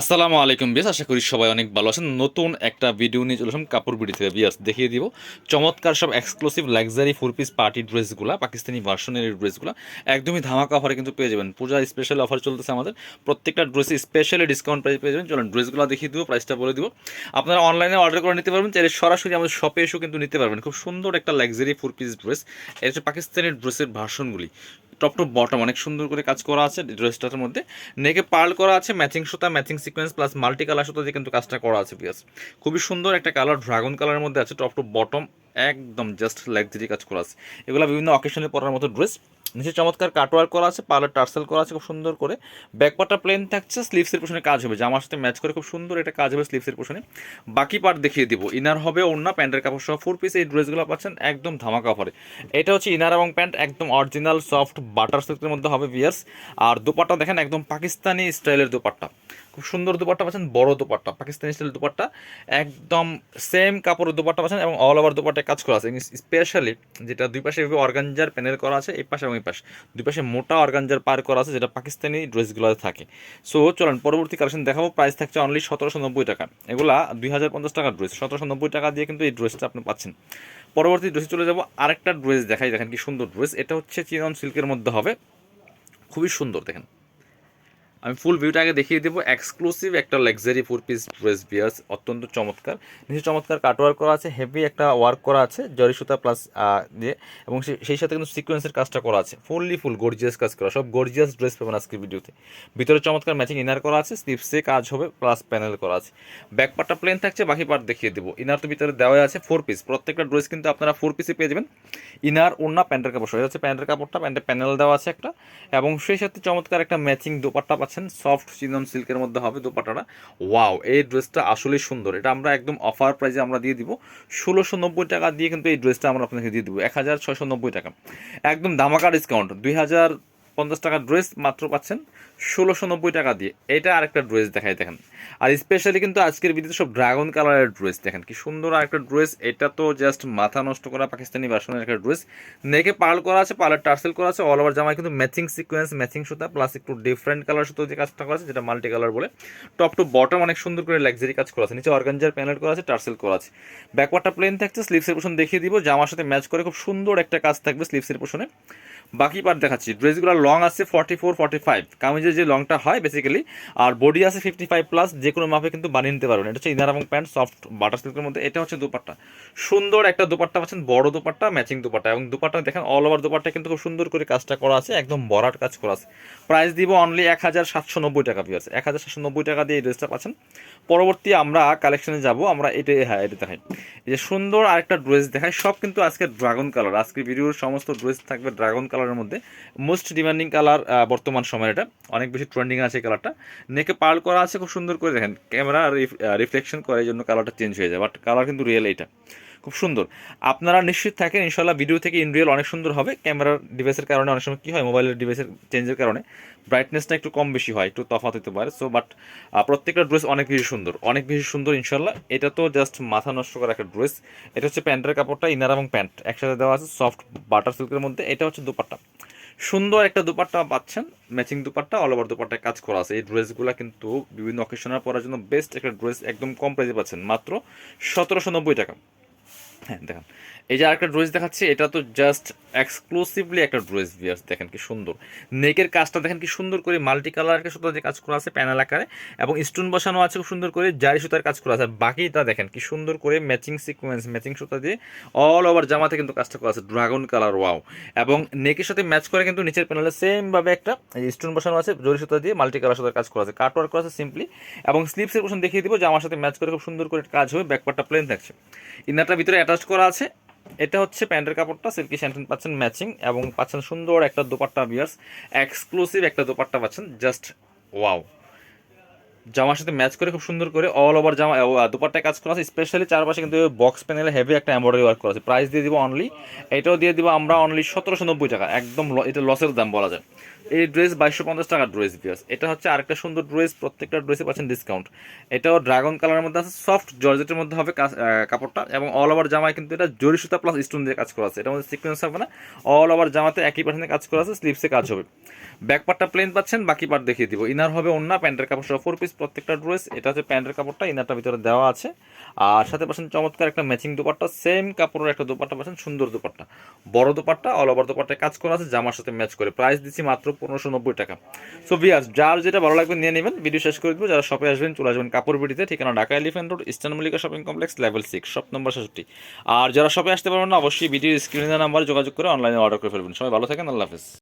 আসসালামু আলাইকুম বেশ আশা করি সবাই অনেক ভালো আছেন। নতুন একটা ভিডিও নিয়ে চলে আসলাম কাপড় বিড়ি থেকে। বিয়াস দেখিয়ে দিব। চমৎকার সব exclusive luxury four piece party ড্রেসগুলো পাকিস্তানি ভার্সনের ড্রেসগুলো একদমই ধামাকা অফারে কিন্তু পেয়ে যাবেন। পূজা স্পেশাল অফার চলতেছে আমাদের। প্রত্যেকটা ড্রেসে স্পেশালি ডিসকাউন্ট প্রাইস পেয়ে যাবেন। চলুন ড্রেসগুলো দেখিয়ে দিব প্রাইসটা বলে দিব। আপনারা অনলাইনে অর্ডার করে নিতে পারবেন। চাইলে সরাসরি আমাদের শপে এসেও কিন্তু নিতে পারবেন। খুব সুন্দর একটা লাক্সারি ফোর পিস ড্রেস এটা হচ্ছে পাকিস্তানি ড্রেসের ভার্সনগুলি টপ টপ বটম, অনেক সুন্দর করে কাজ করা আছে ড্রেসটার মধ্যে। নেকে পার্ল করা আছে, ম্যাচিং সুতা, matching sequence, plus multi colour সুতা দিয়ে কিন্তু কাজটা করা আছে বিয়াস খুবই সুন্দর একটা কালার, ড্রাগন কালারের মধ্যে আছে, টপ টপ বটম, একদম জাস্ট লাক্সারি কাজ করা আছে। এগুলো বিভিন্ন অকেশনে পরার মতো ড্রেস। নিচে চমৎকার কাটওয়ার করা আছে পার্লার টার্সেল করা আছে, খুব সুন্দর করে। ব্যাকপাটটা প্লেন থাকছে স্লিভসের পোশনে কাজ হবে। জামার সাথে ম্যাচ করে খুব সুন্দর এটা কাজ হবে স্লিভসের পোশনে বাকি পার্ট দেখিয়ে দিব। ইনার হবে, ওড়না, প্যান্টের কাপড় সহ ফোর পিস এই ড্রেসগুলো পাচ্ছেন একদম ধামাকা অফারে এটা হচ্ছে ইনার এবং প্যান্ট, একদম অরিজিনাল সফট বাটার সিল্কের মধ্যে হবে বিয়ার্স আর দোপাট্টা দেখেন, একদম পাকিস্তানি স্টাইলের দোপাট্টা। খুব সুন্দর দোপাট্টা পাচ্ছেন, বড় দোপাট্টা, পাকিস্তানি স্টাইল দোপাট্টা, একদম সেম কাপড়ের দোপাট্টা পাচ্ছেন এবং অল ওভার দোপাট্টায় কাজ করা আছে। স্পেশালি যেটা দুই পাশে অর্গানজার প্যানেল করা আছে, এই পাশে এবং এই পাশে। দুই পাশে মোটা অর্গানজার পার করা আছে যেটা পাকিস্তানি ড্রেসগুলোতে থাকে। সো চলেন পরবর্তী কালেকশন দেখাবো। প্রাইস থাকছে অনলি সতেরোশো নব্বই টাকা। এগুলা দুই হাজার পঞ্চাশ টাকার ড্রেস সতেরোশো নব্বই টাকা দিয়ে কিন্তু এই ড্রেসটা আপনি পাচ্ছেন। পরবর্তী ড্রেসে চলে যাব। আরেকটা ড্রেস দেখাই, দেখেন কি সুন্দর ড্রেস এটা হচ্ছে চিনন সিল্কের মধ্যে হবে। খুবই সুন্দর, দেখেন। আমি ফুল ভিউটা আগে দেখিয়ে দেবো। এক্সক্লুসিভ একটা লাক্সারি ফোর পিস ড্রেস বিয়ার্স অত্যন্ত চমৎকার। নিচে চমৎকার কাটওয়ার্ক করা আছে হেভি একটা ওয়ার্ক করা আছে, জরি সুতা প্লাস দিয়ে। এবং সেই সাথে কিন্তু সিকোয়েন্সের কাজটা করা আছে। ফুললি ফুল গর্জিয়াস কাজ করা, সব গর্জিয়াস ড্রেস পাবেন আজকের ভিডিওতে। ভিতরে চমৎকার ম্যাচিং ইনার করা আছে স্লিপসে কাজ হবে প্লাস প্যানেল করা আছে। ব্যাক পার্টটা প্লেন থাকছে, বাকি পার্ট দেখিয়ে দেবো। ইনার তো ভিতরে দেওয়া আছে ফোর পিস প্রত্যেকটা ড্রেস কিন্তু আপনারা ফোর পিসে পেয়ে যাবেন। ইনার ওড়না প্যান্টের কাপড়। এটা হচ্ছে প্যান্টের কাপড়টা প্যান্টের প্যানেল দেওয়া আছে একটা। এবং সেই সাথে চমৎকার একটা ম্যাচিং দোপাট্টা পাচ্ছেন সফট চিনন সিল্কের মধ্যে হবে দোপাটাটা। ওয়াও এই ড্রেসটা আসলেই সুন্দর। এটা আমরা একদম অফার প্রাইসে আমরা দিয়ে দিব। ষোলোশো নব্বই টাকা দিয়ে কিন্তু এই ড্রেসটা আমরা আপনাকে দিয়ে দিব। এক হাজার ছয়শো নব্বই টাকা। একদম দামাকা ডিসকাউন্ট দুই হাজার পঞ্চাশ টাকার ড্রেস মাত্র পাচ্ছেন ষোলোশো নব্বই টাকা দিয়ে। এটা আরেকটা ড্রেস দেখাই দেখেন। আর স্পেশালি কিন্তু আজকের ভিডিওতে সব ড্রাগন কালারের ড্রেস দেখেন। কি সুন্দর আরেকটা ড্রেস এটা তো জাস্ট মাথা নষ্ট করা পাকিস্তানি ভার্সনের একটা ড্রেস নেকে পার্ল করা আছে পার্লার টার্সেল করা আছে অল ওভার জামায় কিন্তু ম্যাচিং সিকোয়েন্স ম্যাচিং সুতা প্লাস একটু ডিফারেন্ট কালার সুতো যে কাজটা করা আছে, যেটা মাল্টি কালার বলে। টপ টু বটম অনেক সুন্দর করে লাক্সারি কাজ করা আছে। নিচে অর্গানজার প্যানেল করা আছে টার্সেল করা আছে। ব্যাকওয়ার্ডটা প্লেন থাকছে স্লিভসের পোশন দেখিয়ে দিব। জামার সাথে ম্যাচ করে খুব সুন্দর একটা কাজ থাকবে স্লিভসের পোশনে বাকি পার্ট দেখাচ্ছি। ড্রেসগুলো লং আছে ফর্টি ফোর ফর্টি ফাইভ কামিজের যে লংটা হয় বেসিক্যালি আর বডি আছে ফিফটি ফাইভ প্লাস যে কোনো মাপে কিন্তু বানিয়ে নিতে পারবেন। এটা হচ্ছে ইনার এবং প্যান্ট সফট বাটার সিল্কের মধ্যে। এটা হচ্ছে দুপাট্টা। সুন্দর একটা দুপাট্টা পাচ্ছেন, বড় দুপাট্টা ম্যাচিং দুপাট্টা। এবং দুপাট্টা দেখেন অল ওভার দুপাট্টা কিন্তু খুব সুন্দর করে কাজটা করা আছে, একদম বরাট কাজ করা আছে। প্রাইস দিব অনলি এক হাজার সাতশো নব্বই টাকা পিয়ার্স এক হাজার সাতশো নব্বই টাকা দিয়ে এই ড্রেসটা পাচ্ছেন। পরবর্তী আমরা কালেকশনে যাব। আমরা এটা হ্যাঁ এটা দেখাই। যে সুন্দর আরেকটা ড্রেস দেখাই। সব কিন্তু আজকে ড্রাগন কালার আজকে ভিডিওর সমস্ত ড্রেস থাকবে ড্রাগন কালারের মধ্যে। মোস্ট ডিমান্ডিং কালার বর্তমান সময়ের এটা। অনেক বেশি ট্রেন্ডিং আছে কালারটা নেকে পার্ল করা আছে, খুব সুন্দর করে দেখেন। ক্যামেরা রিফ্লেকশন করে এই জন্য কালারটা চেঞ্জ হয়ে যায়। বাট কালার কিন্তু রিয়েল এটা খুব সুন্দর। আপনারা নিশ্চিত থাকেন ইনশাল্লাহ ভিডিও থেকে ইন রিয়েল অনেক সুন্দর হবে। ক্যামেরার ডিভাইসের কারণে অনেক সময় কী হয় মোবাইলের ডিভাইসের চেঞ্জের কারণে ব্রাইটনেসটা একটু কম বেশি হয়, একটু তফাৎ হতে পারে। সো বাট প্রত্যেকটা ড্রেস অনেক বেশি সুন্দর। অনেক বেশি সুন্দর ইনশাল্লাহ এটা তো জাস্ট মাথা নষ্ট করা একটা ড্রেস এটা হচ্ছে প্যান্টের কাপড়টা ইনার এবং প্যান্ট একসাথে দেওয়া আছে সফট বাটার সিল্কের মধ্যে। এটা হচ্ছে দুপাট্টা। সুন্দর একটা দুপাট্টা পাচ্ছেন ম্যাচিং দুপাট্টা অল ওভার দুপাট্টায় কাজ করা আছে। এই ড্রেসগুলো কিন্তু বিভিন্ন অকেশনার পরার জন্য বেস্ট একটা ড্রেস একদম কম প্রাইসে পাচ্ছেন। মাত্র সতেরোশো নব্বই টাকা। হ্যাঁ দেখেন এই যে আরেকটা ড্রেস দেখাচ্ছি, এটা তো জাস্ট এক্সক্লুসিভলি একটা ড্রেস বিয়ার্স দেখেন কি সুন্দর। নেকের কাজটা দেখেন কি সুন্দর করে মাল্টি কালারের সুতা যে কাজ করা আছে প্যানেল আকারে, এবং স্টোন বসানো আছে খুব সুন্দর করে, জারি সুতার কাজ করা আছে বাকিটা দেখেন কি সুন্দর করে ম্যাচিং সিকোয়েন্স ম্যাচিং সুতা দিয়ে অল ওভার জামাতে কিন্তু কাজটা করা আছে ড্রাগন কালার ওয়াও এবং নেকের সাথে ম্যাচ করে কিন্তু নিচের প্যানেলে সেমভাবে একটা স্টোন বসানো আছে, জরি সুতা দিয়ে মাল্টি কালার সুতার কাজ করা আছে কাট ওয়ার্ক করা আছে সিম্পলি এবং স্লিপসের পোশন দেখিয়ে দিব, জামার সাথে ম্যাচ করে খুব সুন্দর করে কাজ হবে ব্যাকপার্টটা প্লেন থাকছে। ইনারটা ভিতরে অ্যাটাচ করা আছে এটা হচ্ছে প্যান্টের কাপড়টা, সিল্কি স্যান্টেন পাচ্ছেন ম্যাচিং এবং পাচ্ছেন সুন্দর একটা দোপাট্টা বিয়ার্স এক্সক্লুসিভ একটা দোপাট্টা পাচ্ছেন জাস্ট ওয়াও জামার সাথে ম্যাচ করে খুব সুন্দর করে অল ওভার জামা দুপাট্টায় কাজ করা আছে স্পেশালি চারপাশে কিন্তু বক্স প্যানেলে হেভি একটা এম্বয়ডারি ওয়ার্ক করা আছে। প্রাইস দিয়ে দিব অনলি এটাও দিয়ে দিব আমরা অনলি সতেরোশো নব্বই টাকা, একদম এটা লসের দাম বলা যায়। এই ড্রেস বাইশশো পঞ্চাশ টাকার ড্রেস বিয়াস এটা হচ্ছে আরেকটা সুন্দর ড্রেস, প্রত্যেকটা ড্রেসে পাচ্ছেন ডিসকাউন্ট এটাও ড্রাগন কালারের মধ্যে আছে সফট জর্জেটের মধ্যে হবে কাপড়টা এবং অল ওভার জামায় কিন্তু এটা জরি সুতা প্লাস স্টোন দিয়ে কাজ করা আছে। এটার মধ্যে সিকোয়েন্স হবে না অল ওভার জামাতে একই পার্সেন্টে কাজ করা আছে স্লিপসে কাজ হবে। ব্যাক পার্টটা প্লেন পাচ্ছেন, বাকি পার্ট দেখিয়ে দিব। ইনার হবে অন্য প্যান্টের কাপড় সহ ফোর পিস প্রত্যেকটা ড্রেস এটা হচ্ছে প্যান্টের কাপড়টা ইনারটা ভিতরে দেওয়া আছে। আর সাথে পাচ্ছেন চমৎকার একটা ম্যাচিং দোপাট্টা সেম কাপড়ের একটা দোপাট্টা পাচ্ছেন, সুন্দর দোপাট্টা। বড় দোপাট্টা অল ওভার দোপাট্টায় কাজ করা আছে, জামার সাথে ম্যাচ করে। প্রাইস দিচ্ছি মাত্র পনেরোশো নব্বই টাকা। সো বিয়াস যার যেটা ভালো লাগবে নিয়ে নেবেন। ভিডিও শেষ করে দেবো। যারা শপে আসবেন, চলে আসবেন কাপড় বিটিতে ঠিকানা Dhaka elephant road eastern Mallika shopping complex level six shop number ষষ্ঠী আর যারা শপে আসতে পারবেন না, অবশ্যই ভিডিও স্ক্রিনের নাম্বার যোগাযোগ করে অনলাইনে অর্ডার করে ফেলবেন। সবাই ভালো থাকেন, আল্লাহ হাফেজ।